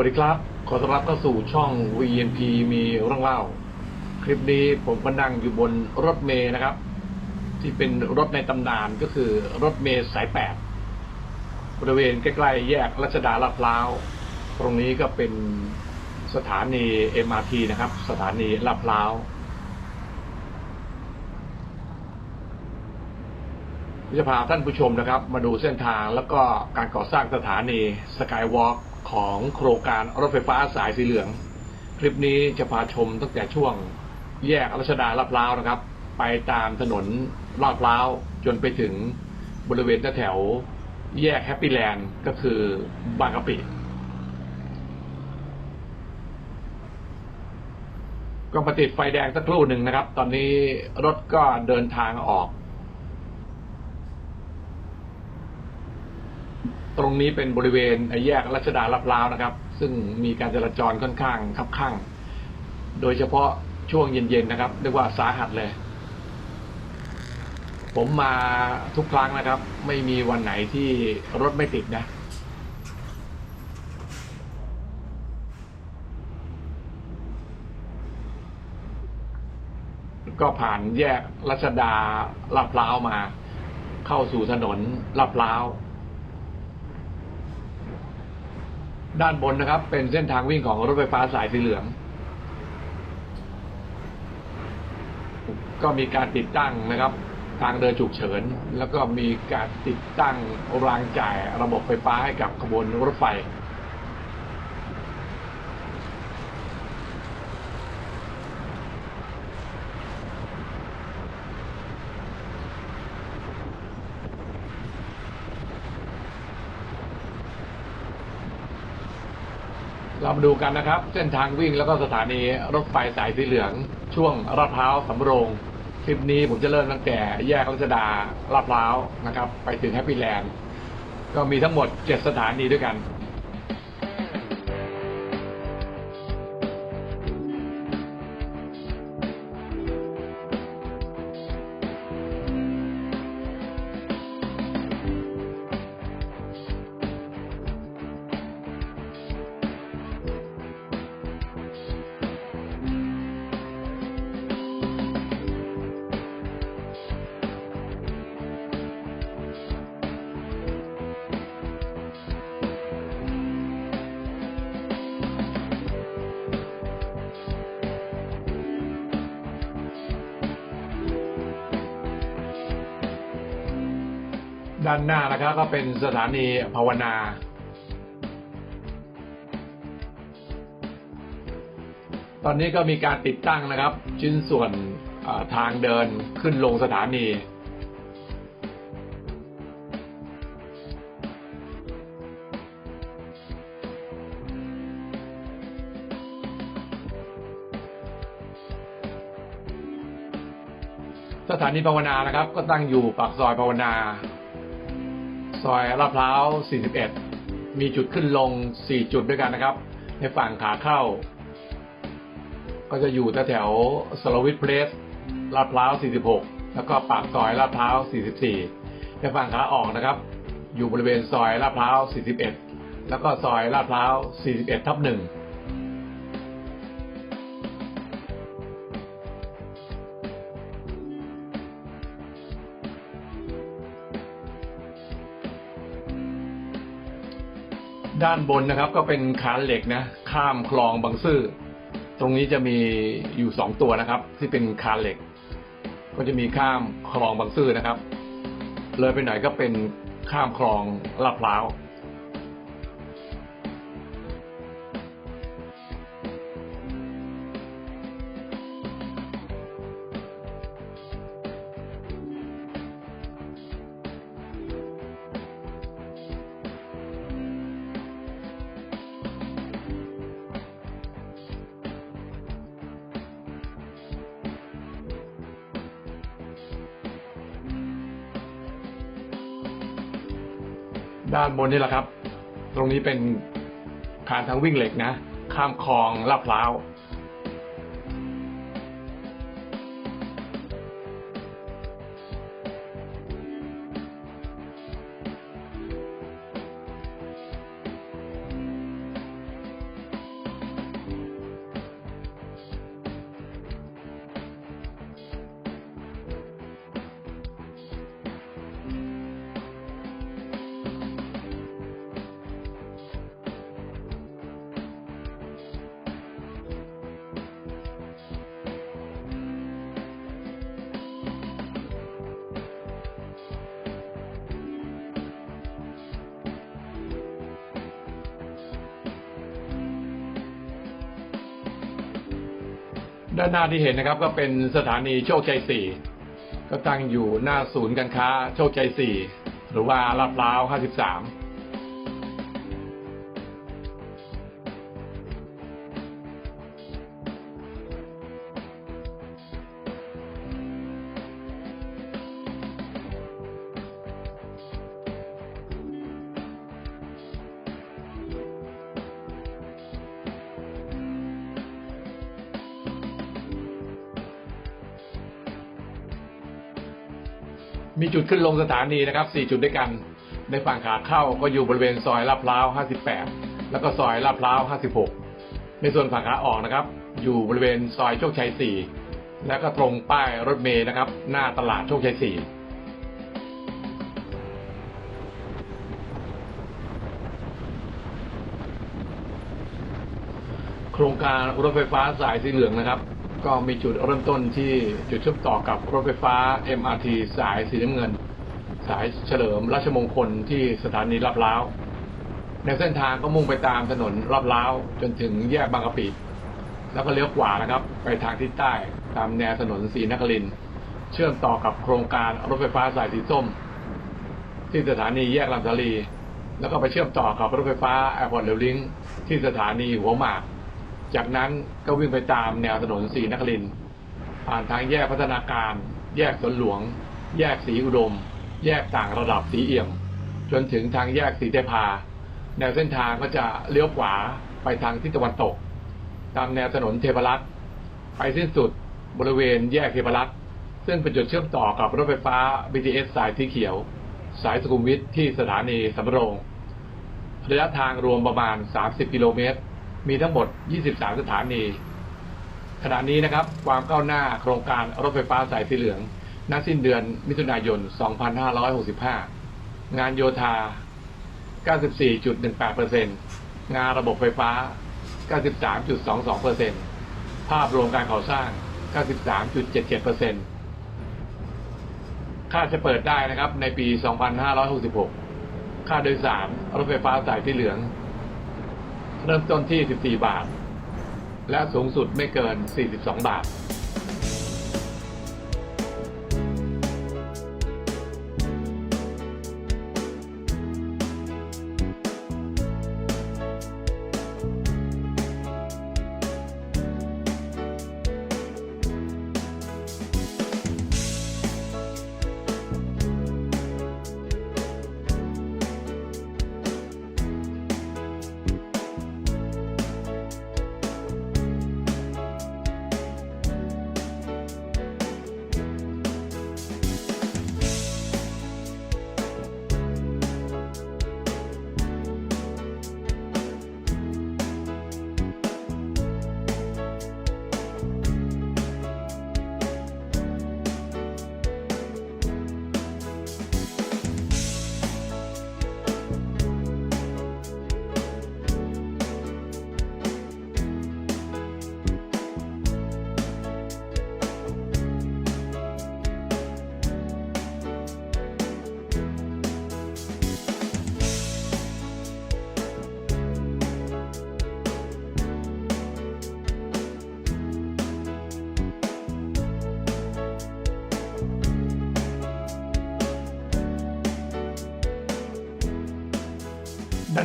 สวัสดีครับ ขอต้อนรับเข้าสู่ช่อง VNP มีเรื่องเล่า คลิปนี้ผมก็นั่งอยู่บนรถเมย์นะครับ ที่เป็นรถในตำนานก็คือรถเมย์สายแปดบริเวณใกล้ๆแยกรัชดาลาดพร้าว ตรงนี้ก็เป็นสถานี MRT นะครับ สถานีลาดพร้าวจะพาท่านผู้ชมนะครับ มาดูเส้นทางแล้วก็การก่อสร้างสถานีสกายวอล์ก ของโครงการรถไฟฟ้าสายสีเหลือง คลิปนี้จะพาชมตั้งแต่ช่วงแยกรัชดาลาดพร้าวนะครับ ไปตามถนนลาดพร้าวจนไปถึงบริเวณแถวแยกแฮปปี้แลนด์ก็คือบางกะปิ ก็มาติดไฟแดงสักครู่หนึ่งนะครับ ตอนนี้รถก็เดินทางออก ตรงนี้เป็นบริเวณแยกรัชดาลาดพร้าวนะครับ ซึ่งมีการจราจรค่อนข้างคับข้าง โดยเฉพาะช่วงเย็นๆนะครับเรียกว่าสาหัสเลย ผมมาทุกครั้งนะครับ ไม่มีวันไหนที่รถไม่ติดนะก็ผ่านแยกรัชดาลาดพร้าวมา เข้าสู่ถนนลาดพร้าว ด้านบนนะครับ เป็นเส้นทางวิ่งของรถไฟฟ้าสายสีเหลือง ก็มีการติดตั้งนะครับ ทางเดินฉุกเฉิน แล้วก็มีการติดตั้งรางจ่ายระบบไฟฟ้าให้กับขบวนรถไฟ เรามาดูกันนะครับ เส้นทางวิ่งแล้วก็สถานีรถไฟสายสีเหลือง ช่วงลาดพร้าวสำโรง คลิปนี้ผมจะเริ่มตั้งแต่แยกรัชดาลาดพร้าวนะครับ ไปถึงแฮปปี้แลนด์ก็มีทั้งหมด 7 สถานีด้วยกัน ด้านหน้านะครับ ก็เป็นสถานีภาวนา ตอนนี้ก็มีการติดตั้งนะครับ ชิ้นส่วนทางเดินขึ้นลงสถานีสถานีภาวนานะครับ ก็ตั้งอยู่ปากซอยภาวนา ซอยลาดพร้าว 41 มีจุดขึ้นลง 4 จุดด้วยกันนะครับ ในฝั่งขาเข้า ก็จะอยู่แถวสลวิทเพลสลาดพร้าว 46 แล้วก็ปากซอยลาดพร้าว 44 ในฝั่งขาออกนะครับ อยู่บริเวณซอยลาดพร้าว 41 แล้วก็ซอยลาดพร้าว 41 ทับ1 ด้านบนนะครับก็เป็นคานเหล็กนะข้ามคลองบางซื่อตรงนี้จะมีอยู่สองตัวนะครับ ที่เป็นคานเหล็ก ก็จะมีข้ามคลองบางซื่อนะครับ เลยไปไหนก็เป็นข้ามคลองลาดพร้าว ด้านบนนี่แหละครับ ตรงนี้เป็นคานทางวิ่งเหล็กนะ ข้ามคลองลาดพร้าว ด้านหน้าที่เห็นนะครับ ก็เป็นสถานีโชคชัย4ก็ตั้งอยู่หน้าศูนย์การค้าโชคชัย4หรือว่าลาดพร้าว53มี จุดขึ้นลงสถานีนะครับ 4 จุดด้วยกัน ในฝั่งขาเข้าก็อยู่บริเวณซอยลาดพร้าว 58 แล้วก็ซอยลาดพร้าว 56 ในส่วนฝั่งขาออกนะครับ อยู่บริเวณซอยโชคชัย 4 แล้วก็ตรงป้ายรถเมย์นะครับ หน้าตลาดโชคชัย4โครงการรถไฟฟ้าสายสีเหลืองนะครับ ก็มีจุดเริ่มต้นที่จุดเชื่อมต่อกับรถไฟฟ้า MRT สายสีน้ำเงิน สายเฉลิมราชมงคลที่สถานีลาดพร้าวในเส้นทางก็มุ่งไปตามถนนลาดพร้าวจนถึงแยกบางกะปิ แล้วก็เลี้ยวขวานะครับ ไปทางทิศใต้ตามแนวถนนศรีนครินเชื่อมต่อกับโครงการรถไฟฟ้าสายสีส้ม ที่สถานีแยกลำสาลีแล้วก็ไปเชื่อมต่อกับรถไฟฟ้าแอร์พอร์ตเรลลิงที่สถานีหัวหมาก จากนั้นก็วิ่งไปตามแนวถนนศรีนครินผ่านทางแยกพัฒนาการ แยกสวนหลวง แยกศรีอุดม แยกต่างระดับสีเอี่ยม จนถึงทางแยกศรีเทพา แนวเส้นทางก็จะเลี้ยวขวาไปทางทิศตะวันตก ตามแนวถนนเทพรักษ์ไปสิ้นสุดบริเวณแยกเทพรักษ์ซึ่งเป็นจุดเชื่อมต่อกับรถไฟฟ้า BTS สายสีเขียว สายสุขุมวิทที่สถานีสำโรง ระยะทางรวมประมาณ 30 กิโลเมตร มีทั้งหมด 23 สถานี ขณะนี้นะครับ ความก้าวหน้าโครงการรถไฟฟ้าสายสีเหลืองณสิ้นเดือนมิถุนายน 2565 งานโยธา 94.18%งานระบบไฟฟ้า 93.22%ภาพรวมการก่อสร้าง 93.77%ค่าจะเปิดได้นะครับในปี 2566 ค่าโดยสารรถไฟฟ้าสายสีเหลือง เริ่มต้นที่ 14 บาท และสูงสุดไม่เกิน 42 บาท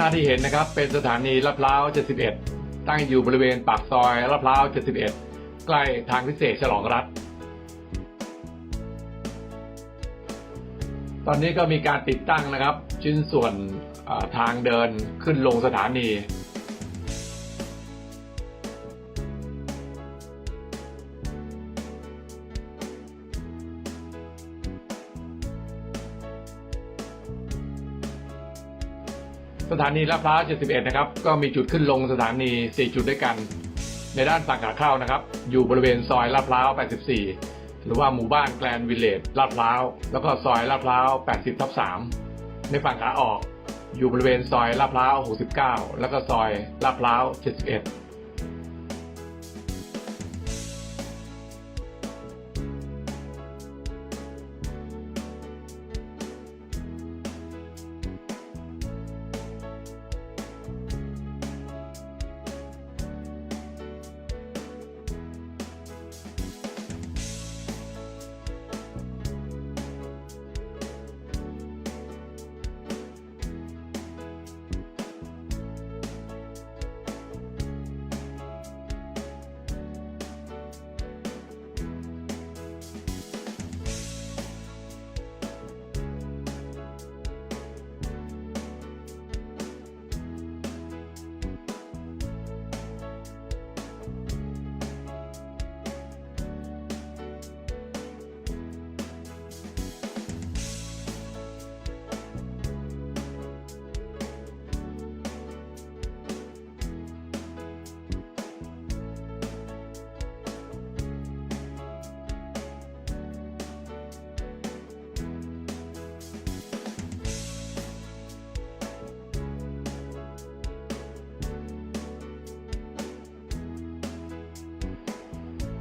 หน้าที่เห็นนะครับ เป็นสถานีลาดพร้าว 71 ตั้งอยู่บริเวณปากซอยลาดพร้าว 71 ใกล้ทางพิเศษฉลองรัฐ ตอนนี้ก็มีการติดตั้งนะครับ ชิ้นส่วนทางเดินขึ้นลงสถานี ถานีลาดพร้าว 71 นะครับ ก็มีจุดขึ้นลงสถานี 4 จุดด้วยกัน ในด้านฝั่งขาเข้านะครับ อยู่บริเวณซอยลาดพร้าว 84 หรือว่าหมู่บ้านแกลนวิลเลจลาดพร้าว แล้วก็ซอยลาดพร้าว 80 ทับ 3 ในฝั่งขาออก อยู่บริเวณซอยลาดพร้าว 69 แล้วก็ซอยลาดพร้าว 71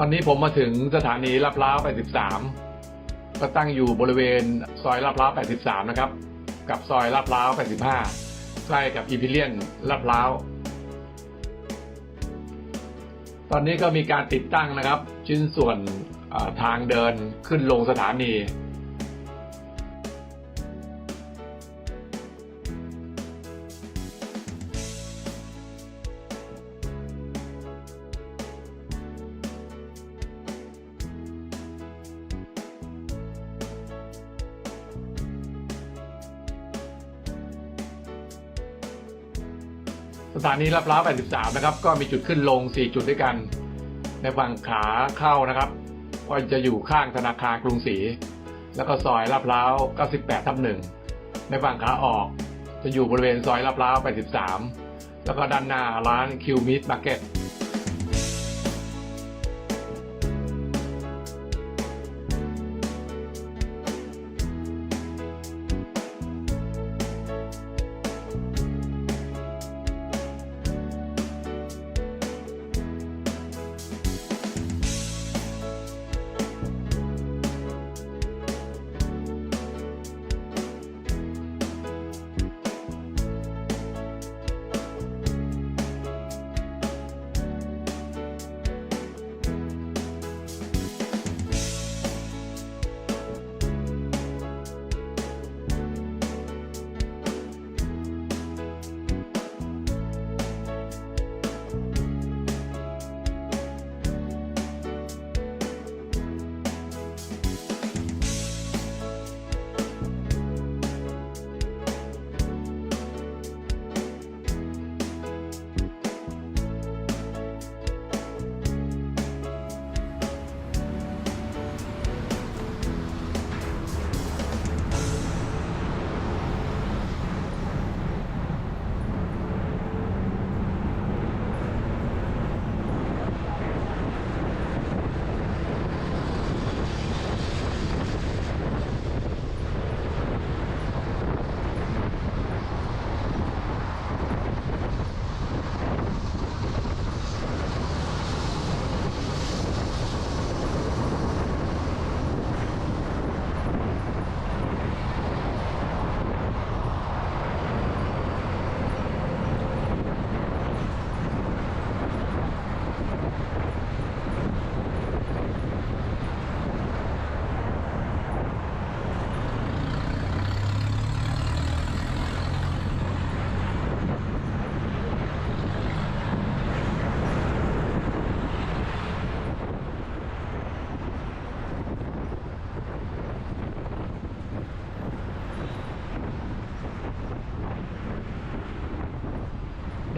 ตอนนี้ผมมาถึงสถานีลาดพร้าว 83 ก็ตั้งอยู่บริเวณซอยลาดพร้าว 83 นะครับ กับซอยลาดพร้าว 85 ใกล้กับอีพิเลียนลาดพร้าว ตอนนี้ก็มีการติดตั้งนะครับ ชิ้นส่วนทางเดินขึ้นลงสถานี นีลาดพร้าว83 นะครับ ก็มีจุดขึ้นลง 4 จุดด้วยกัน ในฝั่งขาเข้านะครับก็จะอยู่ข้างธนาคารกรุงศรี แล้วก็ซอยลาดพร้าว 98 ทับ1ในฝั่งขาออก จะอยู่บริเวณซอยลาดพร้าว 83 แล้วก็ด้านหน้าร้านคิวมิดมาร์เก็ต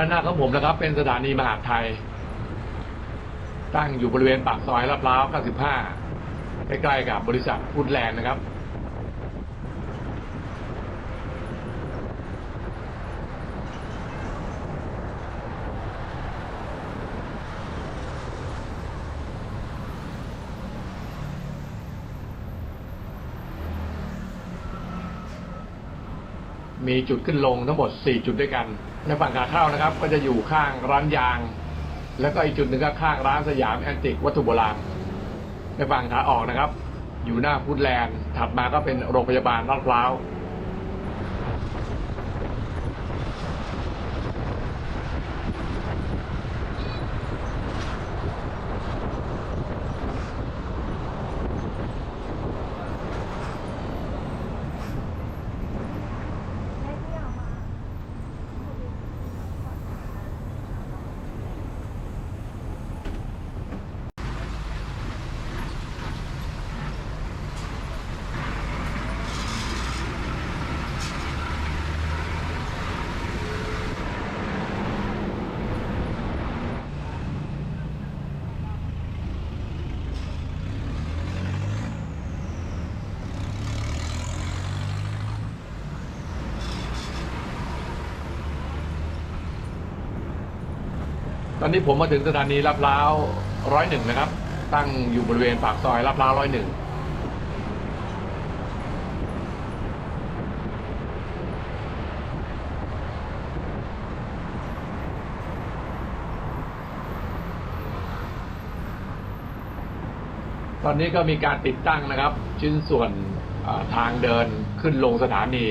ด้านหน้าของผมนะครับ เป็นสถานีมหาดไทย ตั้งอยู่บริเวณปากซอยลาดพร้าว 95 ใกล้ๆกับบริษัทฟูดแลนด์นะครับ มีจุดขึ้นลงทั้งหมด 4 จุดด้วยกัน ในฝั่งขาเข้านะครับ ก็จะอยู่ข้างร้านยาง แล้วก็อีกจุดหนึ่งก็ข้างร้านสยามแอนติกวัตถุโบราณ ในฝั่งขาออกนะครับ อยู่หน้าพุทธแลนด์ ถัดมาก็เป็นโรงพยาบาลลาดพร้าว ตอนนี้ผมมาถึงสถานีลาดพร้าวร้อยหนึ่งนะครับ ตั้งอยู่บริเวณปากซอยลาดพร้าวร้อยหนึ่งตอนนี้ก็มีการติดตั้งนะครับ ชิ้นส่วนทางเดินขึ้นลงสถานี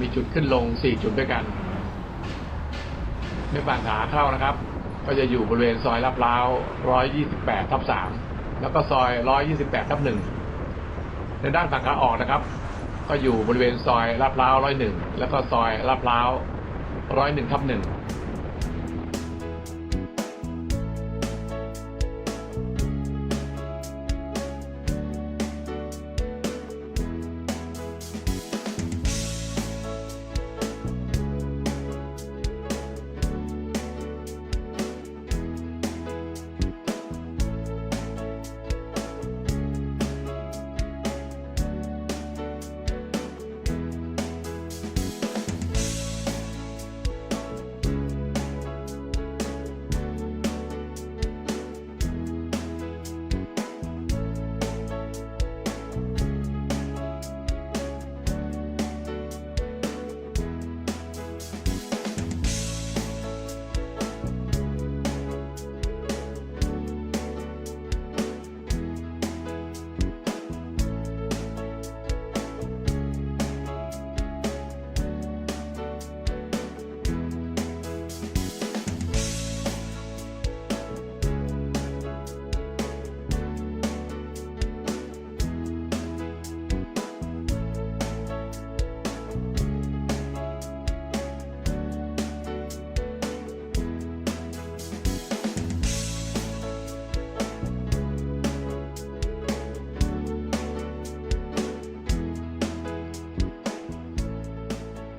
มีจุดขึ้นลง 4 จุดด้วยกัน ในฝั่งขาเข้านะครับ ก็จะอยู่บริเวณซอยลาดพร้าว128ทับ3แล้วก็ซอย 128ทับ1ในด้านฝั่งขาออกนะครับ ก็อยู่บริเวณซอยลาดพร้าว101 แล้วก็ซอยลาดพร้าว101ทับ1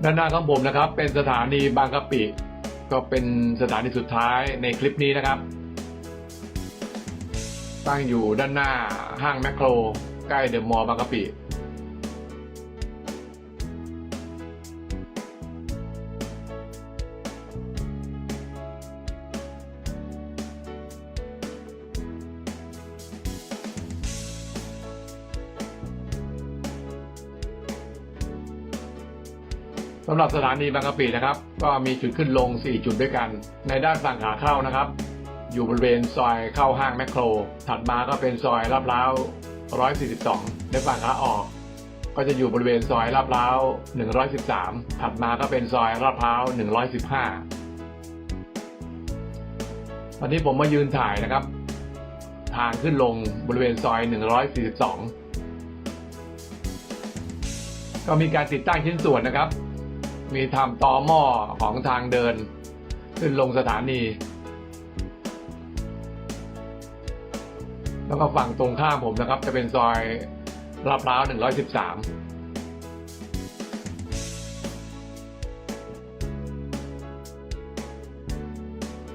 ด้านหน้าของผมนะครับ เป็นสถานีบางกะปิ ก็เป็นสถานีสุดท้ายในคลิปนี้นะครับ ตั้งอยู่ด้านหน้าห้างแมคโคร ใกล้เดอะมอลล์บางกะปิ สำหรับสถานีบางกะปินะครับ ก็มีจุดขึ้นลง 4 จุดด้วยกัน ในด้านฝั่งขาเข้านะครับ อยู่บริเวณซอยเข้าห้างแมคโคร ถัดมาก็เป็นซอยลาดพร้าว 142 ในฝั่งขาออก ก็จะอยู่บริเวณซอยลาดพร้าว 113 ถัดมาก็เป็นซอยลาดพร้าว 115ตอนนี้ผมมายืนถ่ายนะครับ ทางขึ้นลงบริเวณซอย 142 ก็มีการติดตั้งชิ้นส่วนนะครับ มีทำต่อหม้อของทางเดิน ขึ้นลงสถานี แล้วก็ฝั่งตรงข้ามผมนะครับ จะเป็นซอยลาดพร้าว113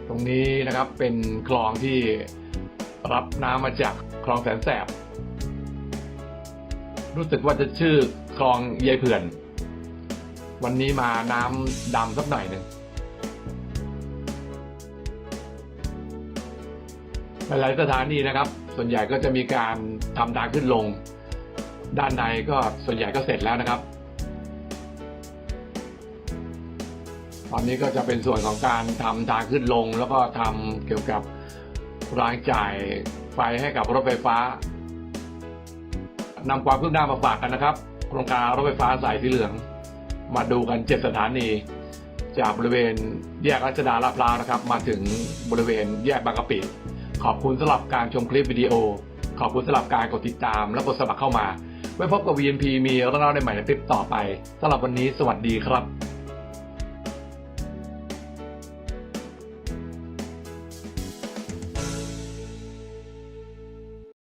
ตรงนี้นะครับเป็นคลองที่รับน้ำมาจากคลองแสนแสบ รู้สึกว่าจะชื่อคลองยายเผื่อน วันนี้มาน้ำดำสักหน่อยหนึ่งหลายสถานีนะครับ ส่วนใหญ่ก็จะมีการทำทางขึ้นลง ด้านในก็ส่วนใหญ่ก็เสร็จแล้วนะครับ ตอนนี้ก็จะเป็นส่วนของการทำทางขึ้นลง แล้วก็ทำเกี่ยวกับรายจ่ายไฟให้กับรถไฟฟ้านำความคืบหน้ามาฝากกันนะครับ โครงการรถไฟฟ้าสายสีเหลือง มาดูกันเจ็ดสถานี จากบริเวณแยกรัชดาลาดพร้าวนะครับ มาถึงบริเวณแยกบางกะปิขอบคุณสำหรับการชมคลิปวิดีโอ ขอบคุณสำหรับการกดติดตามและกดสมัครเข้ามา ไว้พบกับ VNP มีเรื่องเล่าในใหม่ในคลิปต่อไปสำหรับวันนี้สวัสดีครับ